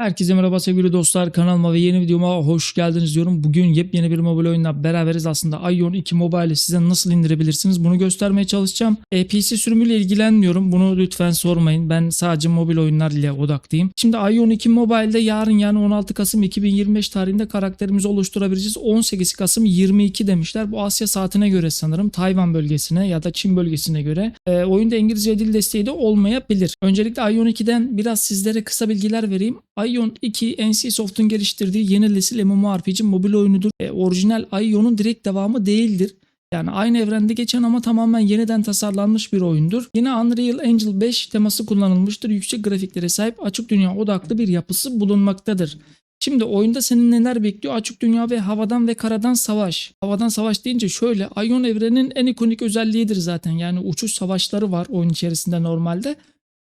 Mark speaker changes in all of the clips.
Speaker 1: Herkese merhaba sevgili dostlar kanalıma ve yeni videoma hoş geldiniz diyorum. Bugün yepyeni bir mobil oyunla beraberiz aslında Ion 2 Mobile'i size nasıl indirebilirsiniz bunu göstermeye çalışacağım. E, PC sürümüyle ilgilenmiyorum bunu lütfen sormayın ben sadece mobil oyunlar ile odaklıyım. Şimdi Ion 2 Mobile'de yarın yani 16 Kasım 2025 tarihinde karakterimizi oluşturabileceğiz. 18 Kasım 22 demişler bu Asya saatine göre sanırım Tayvan bölgesine ya da Çin bölgesine göre. E, oyunda İngilizce dil desteği de olmayabilir. Öncelikle Ion 2'den biraz sizlere kısa bilgiler vereyim. Ion 2 NCSoft'un geliştirdiği yeni nesil MMORPG mobil oyunudur. E, orijinal Ion'un direkt devamı değildir. Yani aynı evrende geçen ama tamamen yeniden tasarlanmış bir oyundur. Yine Unreal Engine 5 teması kullanılmıştır. Yüksek grafiklere sahip açık dünya odaklı bir yapısı bulunmaktadır. Şimdi oyunda senin neler bekliyor? Açık dünya ve havadan ve karadan savaş. Havadan savaş deyince şöyle Ion evrenin en ikonik özelliğidir zaten. Yani uçuş savaşları var oyun içerisinde normalde.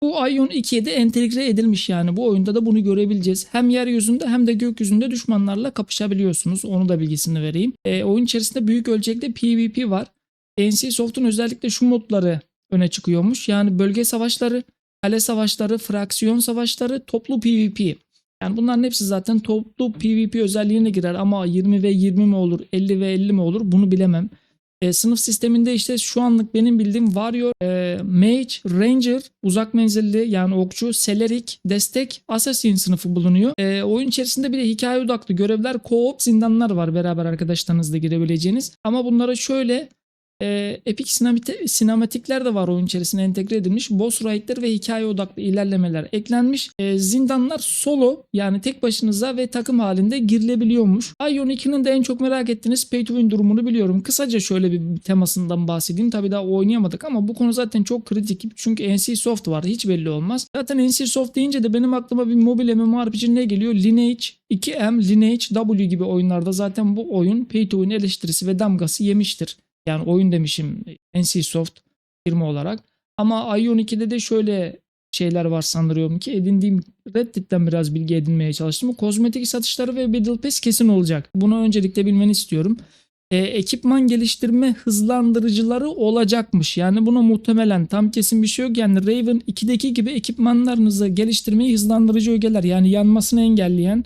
Speaker 1: Bu Ion 2'ye de entegre edilmiş yani bu oyunda da bunu görebileceğiz. Hem yeryüzünde hem de gökyüzünde düşmanlarla kapışabiliyorsunuz. Onu da bilgisini vereyim. E, oyun içerisinde büyük ölçekte PvP var. NCSoft'un özellikle şu modları öne çıkıyormuş. Yani bölge savaşları, kale savaşları, fraksiyon savaşları, toplu PvP. Yani bunların hepsi zaten toplu PvP özelliğine girer ama 20 ve 20 mi olur, 50 ve 50 mi olur bunu bilemem. E, sınıf sisteminde işte şu anlık benim bildiğim Warrior, e, Mage, Ranger, uzak menzilli yani okçu, Cleric, Destek, Assassin sınıfı bulunuyor. E, oyun içerisinde bir de hikaye odaklı görevler, co-op zindanlar var beraber arkadaşlarınızla girebileceğiniz. Ama bunlara şöyle e, Epic sinemati- sinematikler de var oyun içerisine entegre edilmiş. Boss raidler ve hikaye odaklı ilerlemeler eklenmiş. E, zindanlar solo yani tek başınıza ve takım halinde girilebiliyormuş. Ion 2'nin de en çok merak ettiğiniz pay to win durumunu biliyorum. Kısaca şöyle bir temasından bahsedeyim. Tabii daha oynayamadık ama bu konu zaten çok kritik. Çünkü NC Soft var. Hiç belli olmaz. Zaten NC Soft deyince de benim aklıma bir mobil MMORPG ne geliyor? Lineage 2M, Lineage W gibi oyunlarda zaten bu oyun pay to win eleştirisi ve damgası yemiştir. Yani oyun demişim NCSoft firma olarak. Ama Ion 2'de de şöyle şeyler var sanıyorum ki edindiğim Reddit'ten biraz bilgi edinmeye çalıştım. Kozmetik satışları ve Battle Pass kesin olacak. Bunu öncelikle bilmeni istiyorum. E, ekipman geliştirme hızlandırıcıları olacakmış. Yani buna muhtemelen tam kesin bir şey yok. Yani Raven 2'deki gibi ekipmanlarınızı geliştirmeyi hızlandırıcı ögeler yani yanmasını engelleyen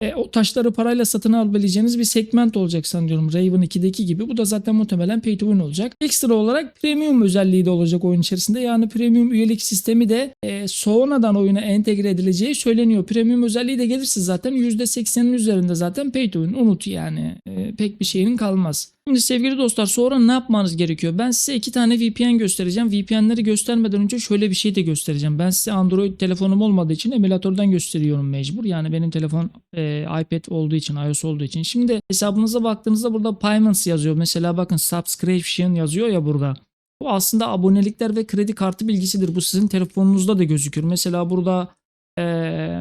Speaker 1: e, o taşları parayla satın alabileceğiniz bir segment olacak sanıyorum Raven 2'deki gibi. Bu da zaten muhtemelen pay to win olacak. Ekstra olarak premium özelliği de olacak oyun içerisinde. Yani premium üyelik sistemi de e, sonradan oyuna entegre edileceği söyleniyor. Premium özelliği de gelirse zaten %80'in üzerinde zaten pay to win. Unut yani. E, pek bir şeyin kalmaz. Şimdi sevgili dostlar sonra ne yapmanız gerekiyor? Ben size iki tane VPN göstereceğim. VPN'leri göstermeden önce şöyle bir şey de göstereceğim. Ben size Android telefonum olmadığı için emülatörden gösteriyorum mecbur. Yani benim telefon e, iPad olduğu için, iOS olduğu için. Şimdi hesabınıza baktığınızda burada payments yazıyor. Mesela bakın subscription yazıyor ya burada. Bu aslında abonelikler ve kredi kartı bilgisidir. Bu sizin telefonunuzda da gözükür. Mesela burada e,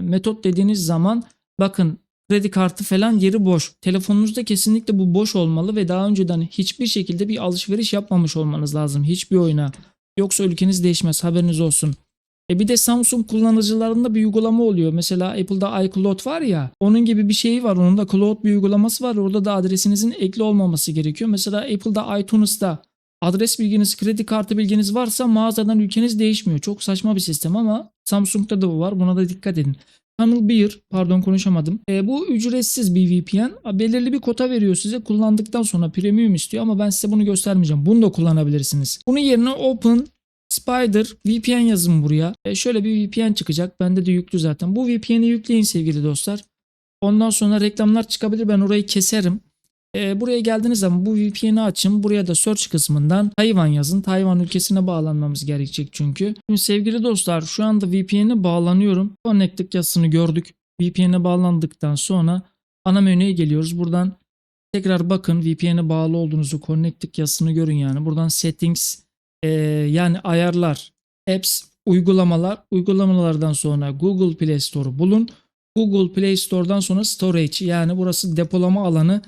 Speaker 1: metot dediğiniz zaman bakın kredi kartı falan yeri boş. Telefonunuzda kesinlikle bu boş olmalı ve daha önceden hiçbir şekilde bir alışveriş yapmamış olmanız lazım hiçbir oyuna. Yoksa ülkeniz değişmez haberiniz olsun. E bir de Samsung kullanıcılarında bir uygulama oluyor. Mesela Apple'da iCloud var ya onun gibi bir şeyi var. Onun da Cloud bir uygulaması var. Orada da adresinizin ekli olmaması gerekiyor. Mesela Apple'da iTunes'ta adres bilginiz, kredi kartı bilginiz varsa mağazadan ülkeniz değişmiyor. Çok saçma bir sistem ama Samsung'da da bu var. Buna da dikkat edin. Channel 1 pardon konuşamadım. E, bu ücretsiz bir VPN. Belirli bir kota veriyor size. Kullandıktan sonra premium istiyor ama ben size bunu göstermeyeceğim. Bunu da kullanabilirsiniz. Bunun yerine Open Spider VPN yazın buraya. E, şöyle bir VPN çıkacak. Bende de yüklü zaten. Bu VPN'i yükleyin sevgili dostlar. Ondan sonra reklamlar çıkabilir. Ben orayı keserim. E, buraya geldiğiniz zaman bu VPN'i açın. Buraya da search kısmından Tayvan yazın. Tayvan ülkesine bağlanmamız gerekecek çünkü. Şimdi sevgili dostlar şu anda VPN'e bağlanıyorum. Connected yazısını gördük. VPN'e bağlandıktan sonra ana menüye geliyoruz. Buradan tekrar bakın VPN'e bağlı olduğunuzu Connected yazısını görün yani. Buradan settings e, yani ayarlar, apps, uygulamalar, uygulamalardan sonra Google Play Store'u bulun. Google Play Store'dan sonra storage yani burası depolama alanı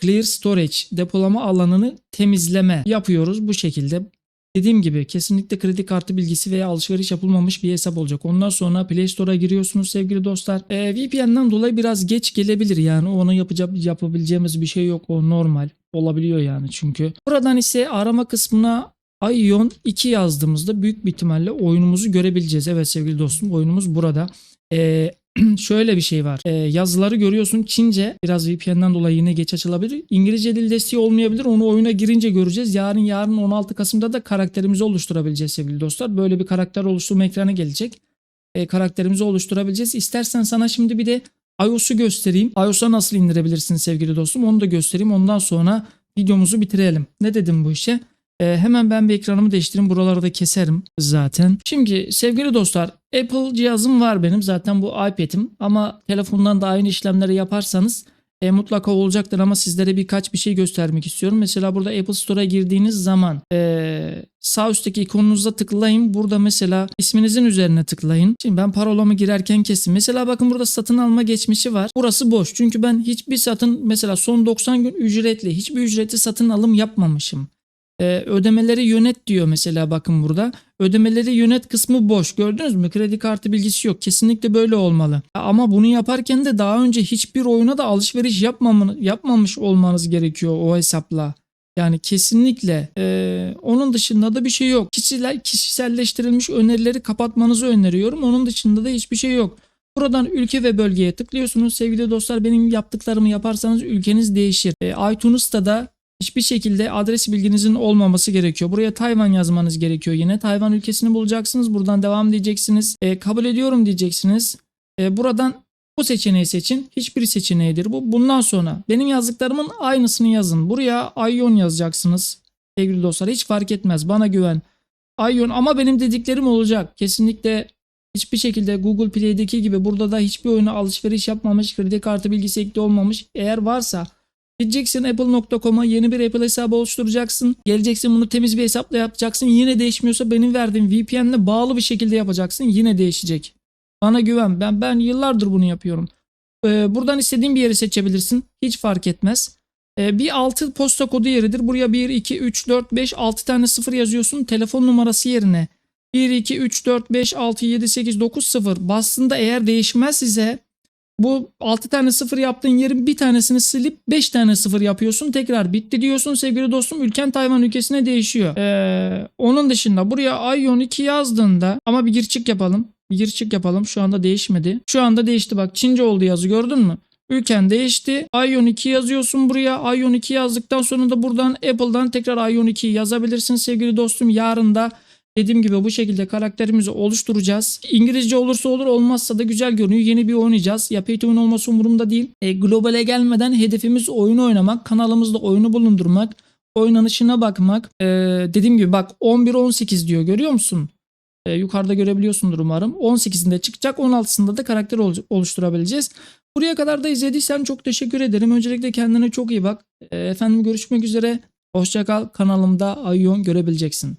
Speaker 1: clear storage depolama alanını temizleme yapıyoruz bu şekilde. Dediğim gibi kesinlikle kredi kartı bilgisi veya alışveriş yapılmamış bir hesap olacak. Ondan sonra Play Store'a giriyorsunuz sevgili dostlar. E, VPN'den dolayı biraz geç gelebilir yani onu yapacak yapabileceğimiz bir şey yok. O normal olabiliyor yani çünkü. Buradan ise arama kısmına Ion 2 yazdığımızda büyük bir ihtimalle oyunumuzu görebileceğiz. Evet sevgili dostum oyunumuz burada. E, şöyle bir şey var. Ee, yazıları görüyorsun Çince biraz VPN'den dolayı yine geç açılabilir. İngilizce dil desteği olmayabilir. Onu oyuna girince göreceğiz. Yarın yarın 16 Kasım'da da karakterimizi oluşturabileceğiz sevgili dostlar. Böyle bir karakter oluşturma ekranı gelecek. Ee, karakterimizi oluşturabileceğiz. İstersen sana şimdi bir de iOS'u göstereyim. iOS'a nasıl indirebilirsin sevgili dostum onu da göstereyim. Ondan sonra videomuzu bitirelim. Ne dedim bu işe? Ee, hemen ben bir ekranımı değiştireyim. Buraları da keserim zaten. Şimdi sevgili dostlar Apple cihazım var benim. Zaten bu iPad'im. Ama telefondan da aynı işlemleri yaparsanız e, mutlaka olacaktır ama sizlere birkaç bir şey göstermek istiyorum. Mesela burada Apple Store'a girdiğiniz zaman e, sağ üstteki ikonunuza tıklayın. Burada mesela isminizin üzerine tıklayın. Şimdi ben parolamı girerken kestim. Mesela bakın burada satın alma geçmişi var. Burası boş. Çünkü ben hiçbir satın mesela son 90 gün ücretli hiçbir ücretli satın alım yapmamışım. Ee, ödemeleri yönet diyor mesela bakın burada. Ödemeleri yönet kısmı boş. Gördünüz mü? Kredi kartı bilgisi yok. Kesinlikle böyle olmalı. Ama bunu yaparken de daha önce hiçbir oyuna da alışveriş yapmamı, yapmamış olmanız gerekiyor o hesapla. Yani kesinlikle. Ee, onun dışında da bir şey yok. Kişiler, kişiselleştirilmiş önerileri kapatmanızı öneriyorum. Onun dışında da hiçbir şey yok. Buradan ülke ve bölgeye tıklıyorsunuz. Sevgili dostlar benim yaptıklarımı yaparsanız ülkeniz değişir. E, iTunes'ta da hiçbir şekilde adres bilginizin olmaması gerekiyor. Buraya Tayvan yazmanız gerekiyor yine. Tayvan ülkesini bulacaksınız. Buradan devam diyeceksiniz. E, kabul ediyorum diyeceksiniz. E, buradan bu seçeneği seçin. Hiçbir seçeneğidir bu. Bundan sonra benim yazdıklarımın aynısını yazın. Buraya Ion yazacaksınız. Sevgili dostlar hiç fark etmez. Bana güven. Ion ama benim dediklerim olacak. Kesinlikle hiçbir şekilde Google Play'deki gibi burada da hiçbir oyuna alışveriş yapmamış, kredi kartı bilgisi ekli olmamış. Eğer varsa Gideceksin apple.com'a yeni bir Apple hesabı oluşturacaksın. Geleceksin bunu temiz bir hesapla yapacaksın. Yine değişmiyorsa benim verdiğim VPN'le bağlı bir şekilde yapacaksın. Yine değişecek. Bana güven. Ben ben yıllardır bunu yapıyorum. Ee, buradan istediğin bir yeri seçebilirsin. Hiç fark etmez. Ee, bir 6 posta kodu yeridir. Buraya 1, 2, 3, 4, 5, 6 tane 0 yazıyorsun. Telefon numarası yerine 1, 2, 3, 4, 5, 6, 7, 8, 9, 0 bastığında eğer değişmez ise bu 6 tane 0 yaptığın yerin bir tanesini silip 5 tane 0 yapıyorsun. Tekrar bitti diyorsun sevgili dostum. Ülken Tayvan ülkesine değişiyor. Ee, onun dışında buraya Ion 2 yazdığında ama bir gir çık yapalım. Bir gir çık yapalım. Şu anda değişmedi. Şu anda değişti bak. Çince oldu yazı gördün mü? Ülken değişti. Ion 2 yazıyorsun buraya. Ion 2 yazdıktan sonra da buradan Apple'dan tekrar Ion 2 yazabilirsin sevgili dostum. Yarın da Dediğim gibi bu şekilde karakterimizi oluşturacağız. İngilizce olursa olur olmazsa da güzel görünüyor. Yeni bir oynayacağız. Ya pay to win olması umurumda değil. E, globale gelmeden hedefimiz oyunu oynamak. Kanalımızda oyunu bulundurmak. Oynanışına bakmak. E, dediğim gibi bak 11-18 diyor görüyor musun? E, yukarıda görebiliyorsundur umarım. 18'inde çıkacak 16'sında da karakter ol- oluşturabileceğiz. Buraya kadar da izlediysen çok teşekkür ederim. Öncelikle kendine çok iyi bak. E, efendim görüşmek üzere. Hoşçakal kanalımda Ayyon görebileceksin.